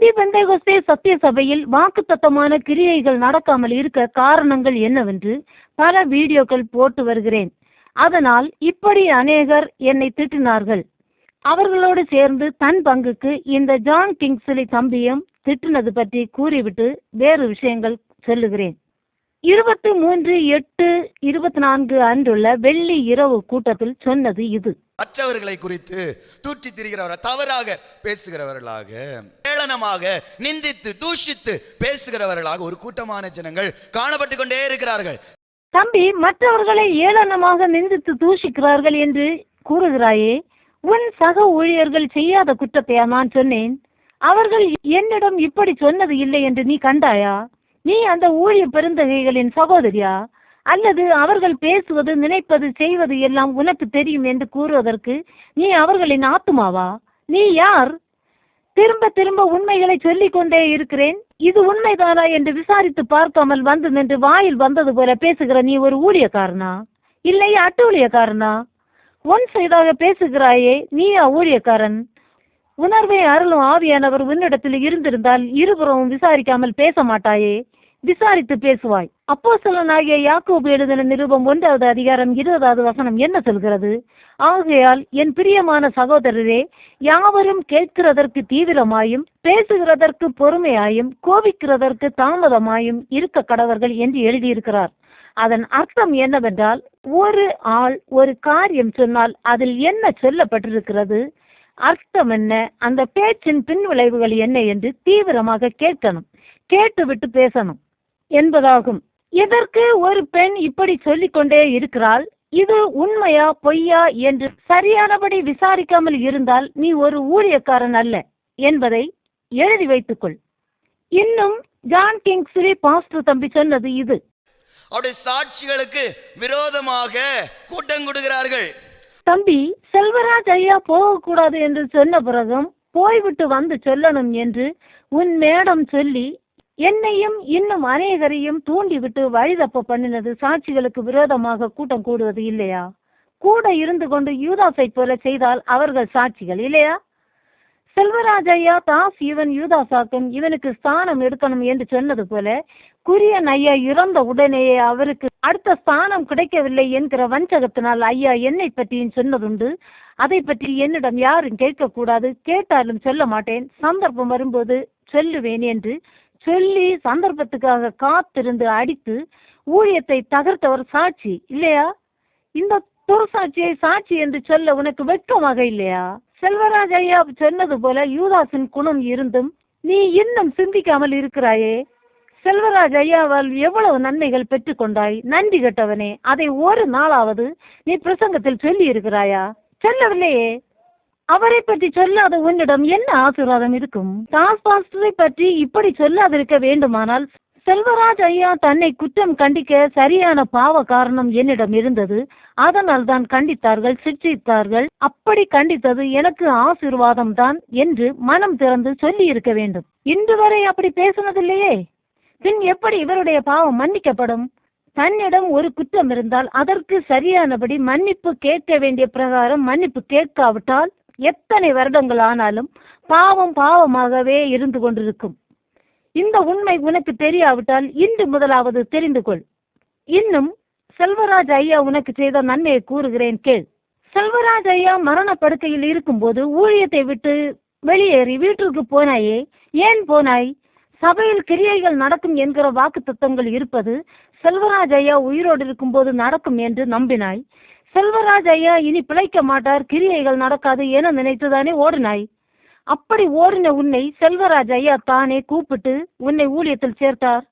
காந்தி பெந்தகோஸ்தே சத்திய சபையில் வாக்குத்தத்தமான கிரியைகள் நடக்காமல் இருக்க காரணங்கள் என்னவென்று பல வீடியோக்கள் போட்டு வருகிறேன். அதனால் இப்படி அநேகர் என்னை திட்டினார்கள். அவர்களோடு சேர்ந்து தன் பங்குக்கு இந்த ஜான் கிங்ஸ்லி தம்பியும் திட்டினது பற்றி கூறிவிட்டு வேறு விஷயங்கள் சொல்லுகிறேன். இருபத்தி மூன்று எட்டு இருபத்தி நான்கு அன்றுள்ள வெள்ளி இரவு கூட்டத்தில் சொன்னது இது. மற்றவர்களை குறித்து தூற்றி திரிகிறவர்கள் தவறாக பேசுகிறவர்களாக ஏளனமாக நிந்தித்து தூஷித்து பேசுகிறவர்களாக ஒரு கூட்டமான ஜனங்கள் காணப்பட்டு கொண்டே இருக்கிறார்கள். தம்பி மற்றவர்களை ஏளனமாக நிந்தித்து தூஷிக்கிறார்கள் என்று கூறுகிறாயே உன் சக ஊழியர்கள் செய்யாத குற்றத்தையா நான் சொன்னேன்? அவர்கள் என்னிடம் இப்படி சொன்னது இல்லை என்று நீ கண்டாயா? நீ அந்த ஊழிய பெருந்தகைகளின் சகோதரியா? அல்லது அவர்கள் பேசுவது நினைப்பது செய்வது எல்லாம் உனக்கு தெரியும் என்று கூறுவதற்கு நீ அவர்களின் ஆத்துமாவா? நீ யார்? திரும்ப திரும்ப உண்மைகளை சொல்லிக் கொண்டே இருக்கிறேன். இது உண்மைதானா என்று விசாரித்து பார்க்காமல் வந்து நின்று வாயில் வந்தது போல பேசுகிற நீ ஒரு ஊழியக்காரனா? இல்லை அட்டூழியக்காரனா? ஒன் சைடாக பேசுகிறாயே நீயா ஊழியக்காரன்? உணர்வை அருளும் ஆவியானவர் உன்னிடத்தில் இருந்திருந்தால் இருபுறமும் விசாரிக்காமல் பேச மாட்டாயே. விசாரித்து பேசுவாய். அப்போஸ்தலனாகிய யாக்கோபு எழுதின நிருபம் ஒன்றாவது அதிகாரம் இருபதாவது வசனம் என்ன சொல்கிறது? ஆகையால் என் பிரியமான சகோதரரே யாவரும் கேட்கிறதற்கு தீவிரமாயும் பேசுகிறதற்கு பொறுமையாயும் கோபிக்கிறதற்கு தாமதமாயும் இருக்க கடவர்கள் என்று எழுதியிருக்கிறார். அதன் அர்த்தம் என்னவென்றால் ஒரு ஆள் ஒரு காரியம் சொன்னால் அதில் என்ன சொல்லப்பட்டிருக்கிறது? அர்த்தம் என்ன? அந்த பேச்சின் பின் விளைவுகள் என்ன என்று தீவிரமாக கேட்கணும். கேட்டுவிட்டு பேசணும். என்பதாகும். இதற்கு ஒரு பெண் இப்படி சொல்லிக்கொண்டே இருக்கிறாள்? இது உண்மையா பொய்யா என்று சரியானபடி விசாரிக்காமல் இருந்தால் நீ ஒரு ஊழியக்காரன் அல்ல என்பதை எழுதி வைத்துக்கொள். இன்னும் ஜான் கிங்ஸ்லி பாஸ்டர் தம்பி சொன்னது இது. அவருடைய சாட்சிகளுக்கு விரோதமாக கூட்டம் கொடுக்கிறார்கள். தம்பி செல்வராஜ் ஐயா போகக்கூடாது என்று சொன்ன பிறகும் போய்விட்டு வந்து சொல்லணும் என்று உன் மேடம் சொல்லி என்னையும் இன்னும் அநேகரையும் தூண்டிவிட்டு வழிதப்ப பண்ணினது சாட்சிகளுக்கு விரோதமாக கூட்டம் கூடுவது இல்லையா? கூட இருந்து கொண்டு யூதாஸை போல செய்தால் அவர்கள் சாட்சிகள் இல்லையா? செல்வராஜ் ஐயா தாஸ் இவன் யூதாசாக்கும் இவனுக்கு ஸ்தானம் எடுக்கணும் என்று சொன்னது போல குரியன் ஐயா இறந்த உடனேயே அவருக்கு அடுத்த ஸ்தானம் கிடைக்கவில்லை என்கிற வஞ்சகத்தினால் ஐயா என்னை பற்றியும் சொன்னதுண்டு. அதை பற்றி என்னிடம் யாரும் கேட்கக்கூடாது. கேட்டாலும் சொல்ல மாட்டேன். சந்தர்ப்பம் வரும்போது சொல்லுவேன் என்று சொல்லி சந்தர்ப்பத்துக்காக காத்திருந்து அடித்து ஊழியத்தை தகர்த்தவர் சாட்சி இல்லையா? இந்த துறசாட்சியை சாட்சி என்று சொல்ல உனக்கு வெட்கமாக இல்லையா? செல்வராஜ் ஐயா சொன்னது போல யூதாசின் குணம் இருந்தும் நீ இன்னும் சிந்திக்காமல் இருக்கிறாயே. செல்வராஜ் ஐயாவால் எவ்வளவு நன்மைகள் பெற்றுக்கொண்டாய்? நன்றி கெட்டவனே அதை ஒரு நாளாவது நீ பிரசங்கத்தில் சொல்லி இருக்கிறாயா சொல்லவில்லையே. அவரை பற்றி சொல்லாத உன்னிடம் என்ன ஆசீர்வாதம் இருக்கும்? தாஸ் பாஸ்டரை பற்றி இப்படி சொல்லாதிருக்க வேண்டுமானால் செல்வராஜ் ஐயா தன்னை குற்றம் கண்டிக்க சரியான பாவ காரணம் என்னிடம் இருந்தது. அதனால் தான் கண்டித்தார்கள் சிக்ஷித்தார்கள். அப்படி கண்டித்தது எனக்கு ஆசீர்வாதம் தான் என்று மனம் திறந்து சொல்லி இருக்க வேண்டும். இன்று வரை அப்படி பேசுனதில்லையே. பின் எப்படி இவருடைய பாவம் மன்னிக்கப்படும்? தன்னிடம் ஒரு குற்றம் இருந்தால் அதற்கு சரியானபடி மன்னிப்பு கேட்க வேண்டிய பிரகாரம் மன்னிப்பு கேட்காவிட்டால் எத்தனை வருடங்கள் ஆனாலும் பாவம் பாவமாகவே இருந்து கொண்டிருக்கும். இந்த உண்மை உனக்கு தெரியாவிட்டால் இன்று முதலாவது தெரிந்து கொள். இன்னும் செல்வராஜ் ஐயா உனக்கு செய்த நன்மையை கூறுகிறேன் கேள். செல்வராஜ் ஐயா மரண படுக்கையில் இருக்கும்போது ஊழியத்தை விட்டு வெளியேறி வீட்டிற்கு போனாயே ஏன் போனாய்? சபையில் கிரியைகள் நடக்கும் என்கிற வாக்கு தத்துவங்கள் இருப்பது செல்வராஜ் ஐயா உயிரோடு இருக்கும்போது நடக்கும் என்று நம்பினாய். செல்வராஜ் ஐயா இனி பிழைக்க மாட்டார் கிரியைகள் நடக்காது என நினைத்துதானே ஓடினாய்? அப்படி ஓடின உன்னை செல்வராஜ் ஐயா தானே கூப்பிட்டு உன்னை ஊழியத்தில் சேர்த்தார்.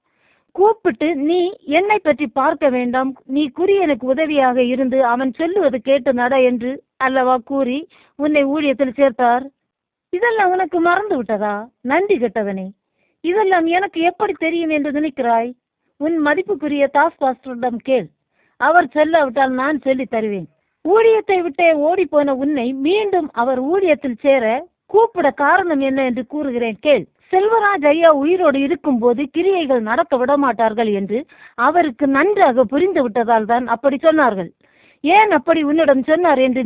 கூப்பிட்டு நீ என்னை பற்றி பார்க்க வேண்டாம் நீ குரியனுக்கு உதவியாக இருந்து அவன் சொல்லுவது கேட்டு நட என்று அல்லவா கூறி உன்னை ஊழியத்தில் சேர்த்தார். இதெல்லாம் உனக்கு மறந்து விட்டதா? நன்றி கெட்டவனே. இதெல்லாம் எனக்கு எப்படி தெரியும் என்று நினைக்கிறாய்? உன் மதிப்புக்குரிய தாஸ் பாஸ்டரிடம் கேள். அவர் செல்லாவிட்டால் நான் சொல்லி தருவேன். ஊழியத்தை விட்டே ஓடிப்போன உன்னை மீண்டும் அவர் ஊழியத்தில் சேர கூப்பிட காரணம் என்ன என்று கூறுகிறேன் கேள். செல்வராஜ் ஐயா உயிரோடு இருக்கும்போது கிரியைகள் நடக்க விடமாட்டார்கள் என்று அவருக்கு நன்றாக புரிந்து விட்டதால் தான் அப்படி சொன்னார்கள். ஏன் அப்படி உன்னிடம் சொன்னார் என்று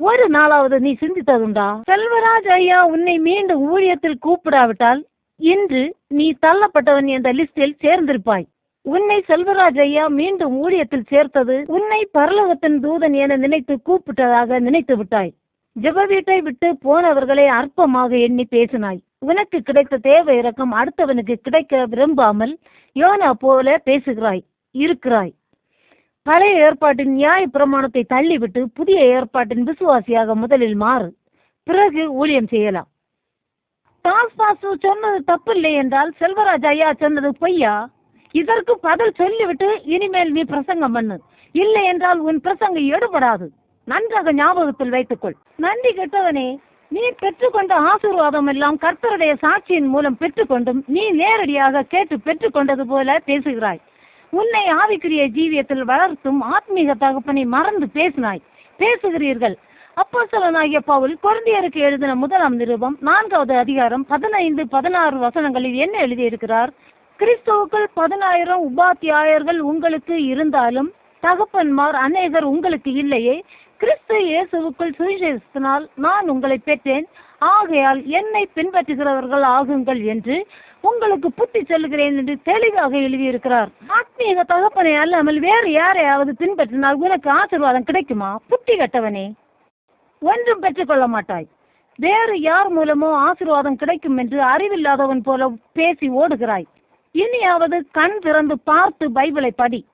ஒரு நாளாவது நீ சிந்தித்ததுண்டா? செல்வராஜ் ஐயா உன்னை மீண்டும் ஊழியத்தில் கூப்பிடாவிட்டால் இன்று நீ தள்ளப்பட்டவன் என்ற லிஸ்டில் சேர்ந்திருப்பாய். உன்னை செல்வராஜ் ஐயா மீண்டும் ஊழியத்தில் சேர்த்தது உன்னை பரலோகத்தின் தூதன் என நினைத்து கூப்பிட்டதாக நினைத்து விட்டாய். ஜெப வீட்டை விட்டு போனவர்களை அற்பமாக எண்ணி பேசினாய். உனக்கு கிடைத்த தேவை இறக்கம் அடுத்தவனுக்கு கிடைக்க விரும்பாமல் யோனா போல பேசுகிறாய் இருக்கிறாய். பழைய ஏற்பாட்டின் நியாய பிரமாணத்தை தள்ளிவிட்டு புதிய ஏற்பாட்டின் விசுவாசியாக முதலில் மாறு. பிறகு ஊழியம் செய்யலாம். டாஸ் பாசு சொன்னது தப்பில்லை என்றால் செல்வராஜ் ஐயா சொன்னது பொய்யா? இதற்கு பதில் சொல்லிவிட்டு இனிமேல் நீ பிரசங்கம் பண்ணு. இல்லை என்றால் உன் பிரசங்கம் எடுபடாது. நன்றாக ஞாபகத்தில் வைத்துக்கொள். நன்றி கெட்டவனே நீ பெற்றுக்கொண்ட ஆசீர்வாதம் எல்லாம் கர்த்தருடைய சாட்சியின் மூலம் பெற்றுக்கொண்டும் நீ நேரடியாக கேட்டு பெற்றுக்கொண்டது போல பேசுகிறாய். உன்னை ஆவிக்குரிய ஜீவியத்தில் வளர்த்தும் ஆத்மீக தகப்பனை மறந்து பேசினாய். பேசுகிறீர்கள். அப்போஸ்தலனாகிய பவுல் குழந்தையருக்கு எழுதின முதலாம் நிருபம் நான்காவது அதிகாரம் பதினைந்து பதினாறு வசனங்களில் என்ன எழுதியிருக்கிறார்? கிறிஸ்துவுக்குள் பதினாயிரம் உபாத்தியாயர்கள் உங்களுக்கு இருந்தாலும் தகப்பன்மார் அநேகர் உங்களுக்கு இல்லையே. கிறிஸ்து இயேசுவுக்குள் சுவிசேஷத்தினால் நான் உங்களை பெற்றேன். ஆகையால் என்னை பின்பற்றுகிறவர்கள் ஆகுங்கள் என்று உங்களுக்கு புத்தி சொல்லுகிறேன் என்று தெளிவாக எழுதியிருக்கிறார். ஆத்மீக தகப்பனை அல்லாமல் வேறு யாரையாவது பின்பற்றினால் உனக்கு ஆசீர்வாதம் கிடைக்குமா? புத்தி கட்டவனே ஒன்றும் பெற்றுக்கொள்ள மாட்டாய். வேறு யார் மூலமோ ஆசீர்வாதம் கிடைக்கும் என்று அறிவில்லாதவன் போல பேசி ஓடுகிறாய். இனியாவது கண் திறந்து பார்த்து பைபிளை படி.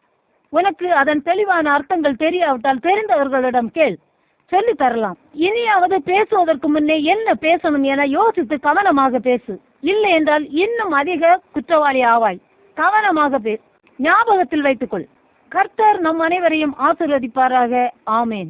உனக்கு அதன் தெளிவான அர்த்தங்கள் தெரியாவிட்டால் தெரிந்தவர்களிடம் கேள். சொல்லி தரலாம். இனியாவது பேசுவதற்கு முன்னே என்ன பேசணும் என யோசித்து கவனமாக பேசு. இல்லை என்றால் இன்னும் அதிக குற்றவாளி ஆவாய். கவனமாக பேசு ஞாபகத்தில் வைத்துக்கொள். கர்த்தர் நம் அனைவரையும் ஆசீர்வதிப்பாராக. ஆமேன்.